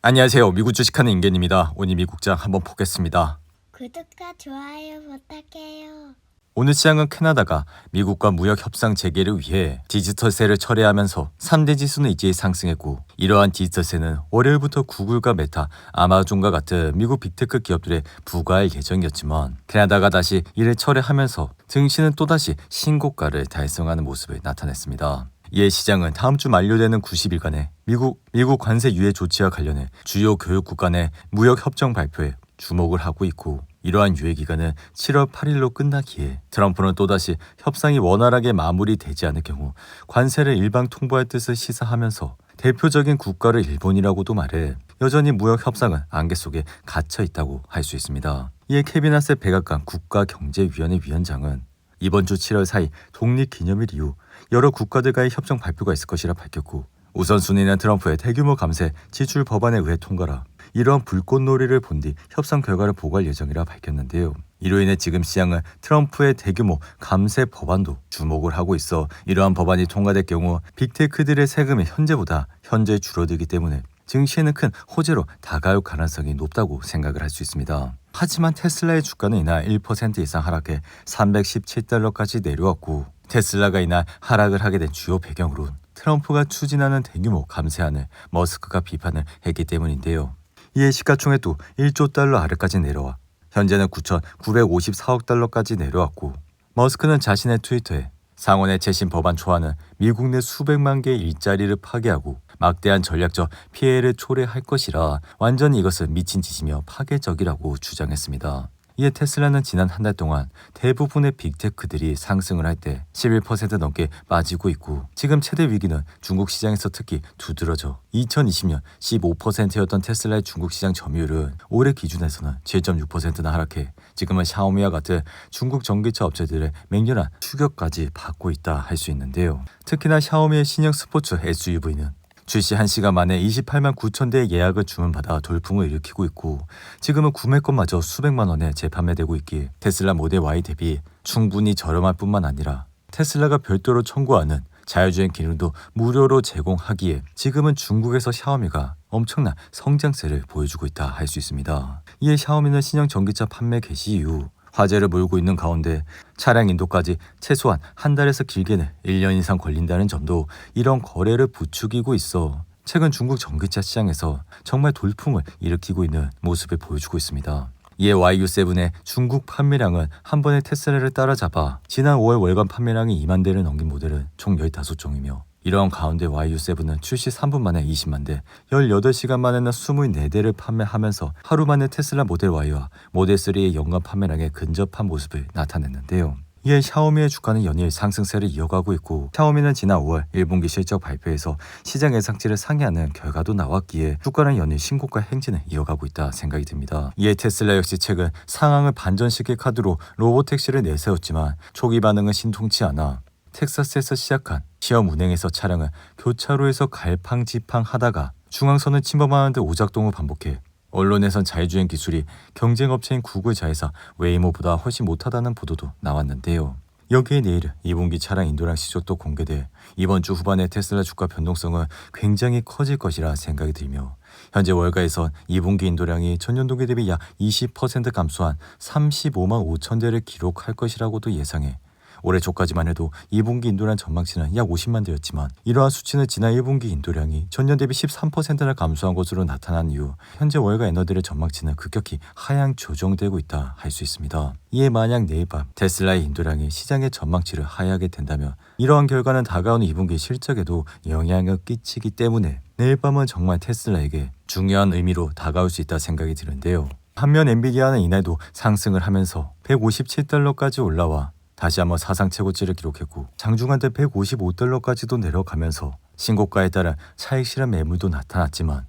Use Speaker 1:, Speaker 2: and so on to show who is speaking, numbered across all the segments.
Speaker 1: 안녕하세요. 미국 주식하는 인겐입니다. 오늘 미국장 한번 보겠습니다.
Speaker 2: 구독과 좋아요 부탁해요.
Speaker 1: 오늘 시장은 캐나다가 미국과 무역 협상 재개를 위해 디지털세를 철회하면서 3대 지수는 일제히 상승했고 이러한 디지털세는 월요일부터 구글과 메타, 아마존과 같은 미국 빅테크 기업들에 부과할 예정이었지만 캐나다가 다시 이를 철회하면서 증시는 또다시 신고가를 달성하는 모습을 나타냈습니다. 이에 시장은 다음 주 만료되는 90일간의 미국 미국 관세 유예 조치와 관련해 주요 교육국 간의 무역 협정 발표에 주목을 하고 있고 이러한 유예 기간은 7월 8일로 끝나기에 트럼프는 또다시 협상이 원활하게 마무리되지 않을 경우 관세를 일방 통보할 뜻을 시사하면서 대표적인 국가를 일본이라고도 말해 여전히 무역 협상은 안개 속에 갇혀 있다고 할 수 있습니다. 이에 하세 백악관 국가경제위원회 위원장은 이번 주 7월 4일 독립기념일 이후 여러 국가들과의 협정 발표가 있을 것이라 밝혔고 우선순위는 트럼프의 대규모 감세 지출 법안에 의해 통과라 이러한 불꽃놀이를 본 뒤 협상 결과를 보고할 예정이라 밝혔는데요. 이로 인해 지금 시장은 트럼프의 대규모 감세 법안도 주목을 하고 있어 이러한 법안이 통과될 경우 빅테크들의 세금이 현재보다 현재 줄어들기 때문에 증시에는 큰 호재로 다가올 가능성이 높다고 생각을 할 수 있습니다. 하지만 테슬라의 주가는 이날 1% 이상 하락해 317달러까지 내려왔고 테슬라가 이날 하락을 하게 된 주요 배경으론 트럼프가 추진하는 대규모 감세안을 머스크가 비판을 했기 때문인데요. 이에 시가총액도 1조 달러 아래까지 내려와 현재는 9,954억 달러까지 내려왔고 머스크는 자신의 트위터에 상원의 최신 법안 초안은 미국 내 수백만 개의 일자리를 파괴하고 막대한 전략적 피해를 초래할 것이라 완전히 이것은 미친 짓이며 파괴적이라고 주장했습니다. 이에 테슬라는 지난 한 달 동안 대부분의 빅테크들이 상승을 할 때 11% 넘게 빠지고 있고 지금 최대 위기는 중국 시장에서 특히 두드러져 2020년 15%였던 테슬라의 중국 시장 점유율은 올해 기준에서는 7.6%나 하락해 지금은 샤오미와 같은 중국 전기차 업체들의 맹렬한 추격까지 받고 있다 할 수 있는데요. 특히나 샤오미의 신형 스포츠 SUV는 출시 1시간 만에 28만 9천 대의 예약을 주문받아 돌풍을 일으키고 있고 지금은 구매권마저 수백만 원에 재판매되고 있기에 테슬라 모델 Y 대비 충분히 저렴할 뿐만 아니라 테슬라가 별도로 청구하는 자율주행 기능도 무료로 제공하기에 지금은 중국에서 샤오미가 엄청난 성장세를 보여주고 있다 할 수 있습니다. 이에 샤오미는 신형 전기차 판매 개시 이후 화제를 몰고 있는 가운데 차량 인도까지 최소한 한 달에서 길게는 1년 이상 걸린다는 점도 이런 거래를 부추기고 있어 최근 중국 전기차 시장에서 정말 돌풍을 일으키고 있는 모습을 보여주고 있습니다. 이에 YU7의 중국 판매량은 한 번에 테슬라를 따라잡아 지난 5월 월간 판매량이 2만 대를 넘긴 모델은 총 15종이며 이러한 가운데 YU7은 출시 3분 만에 20만 대, 18시간 만에는 24대를 판매하면서 하루 만에 테슬라 모델 Y와 모델 3의 연간 판매량에 근접한 모습을 나타냈는데요. 이에 샤오미의 주가는 연일 상승세를 이어가고 있고 샤오미는 지난 5월 1분기 실적 발표에서 시장 예상치를 상회하는 결과도 나왔기에 주가는 연일 신고가 행진을 이어가고 있다 생각이 듭니다. 이에 테슬라 역시 최근 상황을 반전시킬 카드로 로보택시를 내세웠지만 초기 반응은 신통치 않아 텍사스에서 시작한 시험 운행에서 차량을 교차로에서 갈팡지팡 하다가 중앙선을 침범하는 데 오작동을 반복해 언론에선 자율주행 기술이 경쟁업체인 구글 자회사 웨이모보다 훨씬 못하다는 보도도 나왔는데요. 여기에 내일 2분기 차량 인도량 시적도 공개돼 이번 주 후반에 테슬라 주가 변동성은 굉장히 커질 것이라 생각이 들며 현재 월가에선 2분기 인도량이 전년 동기 대비 약 20% 감소한 35만 5천 대를 기록할 것이라고도 예상해 올해 초까지만 해도 2분기 인도량 전망치는 약 50만 대였지만 이러한 수치는 지난 1분기 인도량이 전년 대비 13%나 감소한 것으로 나타난 이후 현재 월가 에너지의 전망치는 급격히 하향 조정되고 있다 할 수 있습니다. 이에 만약 내일 밤 테슬라의 인도량이 시장의 전망치를 하향하게 된다면 이러한 결과는 다가오는 2분기 실적에도 영향을 끼치기 때문에 내일 밤은 정말 테슬라에게 중요한 의미로 다가올 수 있다 생각이 드는데요. 반면 엔비디아는 이날도 상승을 하면서 157달러까지 올라와 다시 한번 사상 최고치를 기록했고 장중한 때 155달러까지도 내려가면서 신고가에 따른 차익 실현 매물도 나타났지만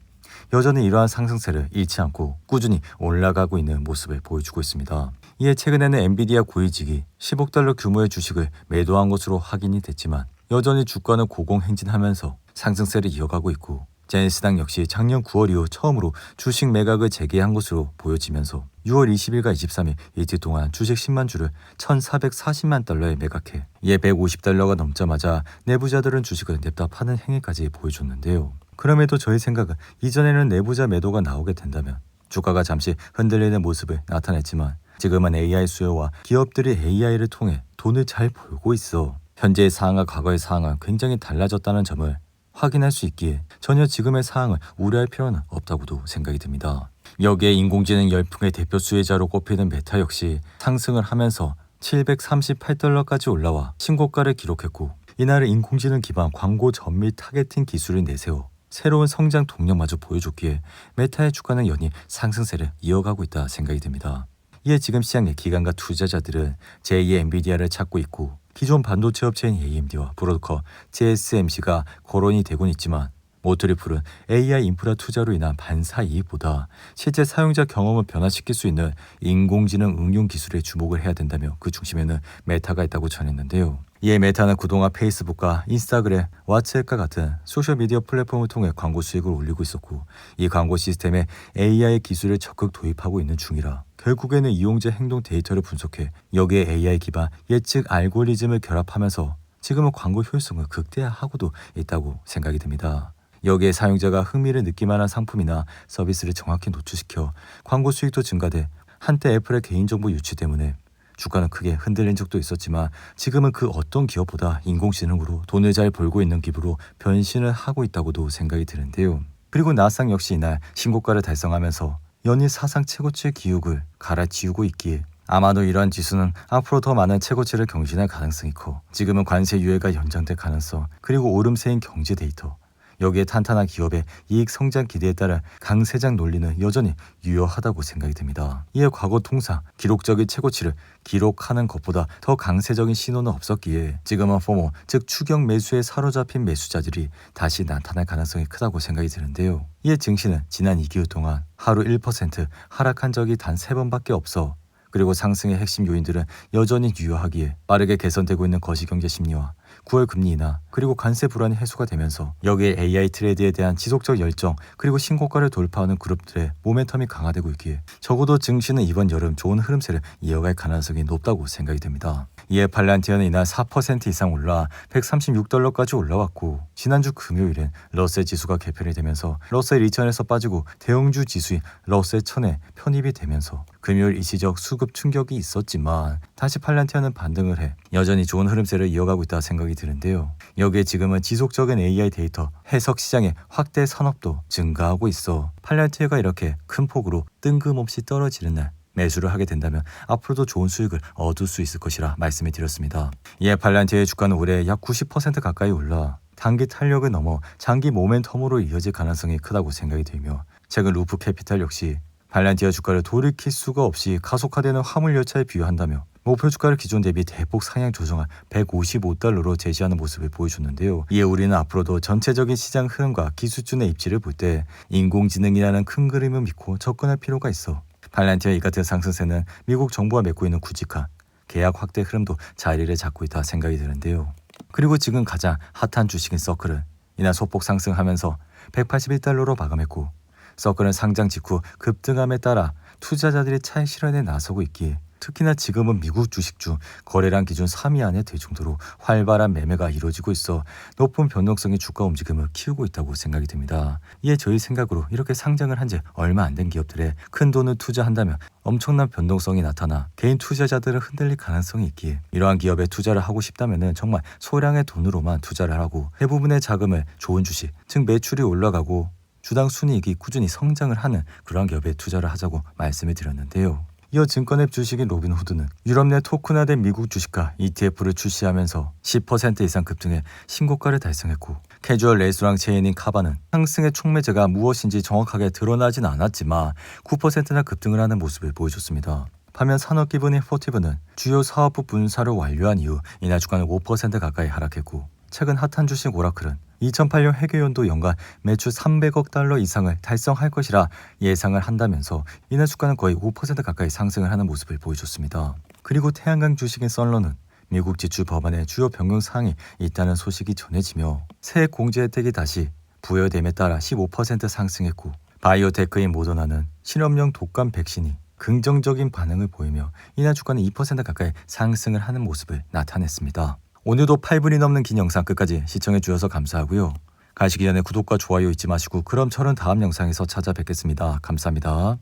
Speaker 1: 여전히 이러한 상승세를 잃지 않고 꾸준히 올라가고 있는 모습을 보여주고 있습니다. 이에 최근에는 엔비디아 고위직이 10억 달러 규모의 주식을 매도한 것으로 확인이 됐지만 여전히 주가는 고공행진하면서 상승세를 이어가고 있고 제네시당 역시 작년 9월 이후 처음으로 주식 매각을 재개한 것으로 보여지면서 6월 20일과 23일 이틀 동안 주식 10만 주를 1,440만 달러에 매각해 이에 150달러가 넘자마자 내부자들은 주식을 냅다 파는 행위까지 보여줬는데요. 그럼에도 저희 생각은 이전에는 내부자 매도가 나오게 된다면 주가가 잠시 흔들리는 모습을 나타냈지만 지금은 AI 수요와 기업들이 AI를 통해 돈을 잘 벌고 있어 현재의 상황과 과거의 상황은 굉장히 달라졌다는 점을 확인할 수 있기에 전혀 지금의 상황을 우려할 필요는 없다고도 생각이 듭니다. 여기에 인공지능 열풍의 대표 수혜자로 꼽히는 메타 역시 상승을 하면서 738달러까지 올라와 신고가를 기록했고 이날은 인공지능 기반 광고 전미 타겟팅 기술을 내세워 새로운 성장 동력마저 보여줬기에 메타의 주가는 연이 상승세를 이어가고 있다 생각이 듭니다. 이에 지금 시장의 기관과 투자자들은 제2의 엔비디아를 찾고 있고 기존 반도체 업체인 AMD와 브로드커, JSMC가 거론이 되곤 있지만 모트리플은 AI 인프라 투자로 인한 반사 이익보다 실제 사용자 경험을 변화시킬 수 있는 인공지능 응용 기술에 주목을 해야 된다며 그 중심에는 메타가 있다고 전했는데요. 이에 메타는 그동안 페이스북과 인스타그램, 왓츠앱과 같은 소셜미디어 플랫폼을 통해 광고 수익을 올리고 있었고 이 광고 시스템에 AI 기술을 적극 도입하고 있는 중이라 결국에는 이용자 행동 데이터를 분석해 여기에 AI 기반 예측 알고리즘을 결합하면서 지금은 광고 효율성을 극대화하고도 있다고 생각이 듭니다. 여기에 사용자가 흥미를 느끼만한 상품이나 서비스를 정확히 노출시켜 광고 수익도 증가돼 한때 애플의 개인정보 유치 때문에 주가는 크게 흔들린 적도 있었지만 지금은 그 어떤 기업보다 인공지능으로 돈을 잘 벌고 있는 기부로 변신을 하고 있다고도 생각이 드는데요. 그리고 나스닥 역시 이날 신고가를 달성하면서 연일 사상 최고치의 기록을 갈아치우고 있기에 아마도 이러한 지수는 앞으로 더 많은 최고치를 경신할 가능성이 커 지금은 관세 유예가 연장될 가능성 그리고 오름세인 경제 데이터 여기에 탄탄한 기업의 이익 성장 기대에 따라 강세장 논리는 여전히 유효하다고 생각이 듭니다. 이에 과거 통상 기록적인 최고치를 기록하는 것보다 더 강세적인 신호는 없었기에 지금은 포모 즉 추경 매수에 사로잡힌 매수자들이 다시 나타날 가능성이 크다고 생각이 드는데요. 이에 증시는 지난 2개월 동안 하루 1% 하락한 적이 단 3번밖에 없어 그리고 상승의 핵심 요인들은 여전히 유효하기에 빠르게 개선되고 있는 거시경제 심리와 9월 금리 인하 그리고 관세 불안이 해소가 되면서 여기에 AI 트레이드에 대한 지속적 열정 그리고 신고가를 돌파하는 그룹들의 모멘텀이 강화되고 있기에 적어도 증시는 이번 여름 좋은 흐름세를 이어갈 가능성이 높다고 생각이 됩니다. 이에 팔란티어는 이날 4% 이상 올라 136달러까지 올라왔고 지난주 금요일엔 러셀 지수가 개편이 되면서 러셀 2000에서 빠지고 대형주 지수인 러셀 1000에 편입이 되면서 금요일 일시적 수급 충격이 있었지만 다시 팔란티어는 반등을 해 여전히 좋은 흐름세를 이어가고 있다 생각 이 드는데요. 여기에 지금은 지속적인 AI 데이터 해석 시장의 확대 산업도 증가하고 있어 팔란티어가 이렇게 큰 폭으로 뜬금없이 떨어지는 날 매수를 하게 된다면 앞으로도 좋은 수익을 얻을 수 있을 것이라 말씀을 드렸습니다. 이에 팔란티의 주가는 올해 약 90% 가까이 올라 단기 탄력을 넘어 장기 모멘텀으로 이어질 가능성이 크다고 생각이 들며 최근 루프 캐피탈 역시 발란티아 주가를 돌이킬 수가 없이 가속화되는 화물 열차에 비유한다며 목표 주가를 기존 대비 대폭 상향 조정한 155달러로 제시하는 모습을 보여줬는데요. 이에 우리는 앞으로도 전체적인 시장 흐름과 기술준의 입지를 볼 때 인공지능이라는 큰 그림을 믿고 접근할 필요가 있어 발란티아 이 같은 상승세는 미국 정부가 맺고 있는 구직한 계약 확대 흐름도 자리를 잡고 있다 생각이 드는데요. 그리고 지금 가장 핫한 주식인 서클은 이날 소폭 상승하면서 181달러로 마감했고 서클은 상장 직후 급등함에 따라 투자자들이 차익 실현에 나서고 있기에 특히나 지금은 미국 주식 중 거래량 기준 3위 안에 들 정도로 활발한 매매가 이루어지고 있어 높은 변동성의 주가 움직임을 키우고 있다고 생각이 듭니다. 이에 저희 생각으로 이렇게 상장을 한 지 얼마 안 된 기업들에 큰 돈을 투자한다면 엄청난 변동성이 나타나 개인 투자자들을 흔들릴 가능성이 있기에 이러한 기업에 투자를 하고 싶다면 정말 소량의 돈으로만 투자를 하고 대부분의 자금을 좋은 주식, 즉 매출이 올라가고 주당 순이익이 꾸준히 성장을 하는 그러한 기업에 투자를 하자고 말씀을 드렸는데요. 이어 증권앱 주식인 로빈후드는 유럽 내 토큰화된 미국 주식과 ETF를 출시하면서 10% 이상 급등해 신고가를 달성했고 캐주얼 레스토랑 체인인 카바는 상승의 촉매제가 무엇인지 정확하게 드러나진 않았지만 9%나 급등을 하는 모습을 보여줬습니다. 반면 산업기분인 포티브는 주요 사업부 분사를 완료한 이후 이날 주가는 5% 가까이 하락했고 최근 핫한 주식 오라클은 2008년 회계연도 연간 매출 300억 달러 이상을 달성할 것이라 예상을 한다면서 이날 주가는 거의 5% 가까이 상승을 하는 모습을 보여줬습니다. 그리고 태양광 주식인 썰러는 미국 지출 법안에 주요 변경 사항이 있다는 소식이 전해지며 새 공제 혜택이 다시 부여됨에 따라 15% 상승했고 바이오테크인 모더나는 실험용 독감 백신이 긍정적인 반응을 보이며 이날 주가는 2% 가까이 상승을 하는 모습을 나타냈습니다. 오늘도 8분이 넘는 긴 영상 끝까지 시청해 주셔서 감사하고요. 가시기 전에 구독과 좋아요 잊지 마시고 그럼 저는 다음 영상에서 찾아뵙겠습니다. 감사합니다.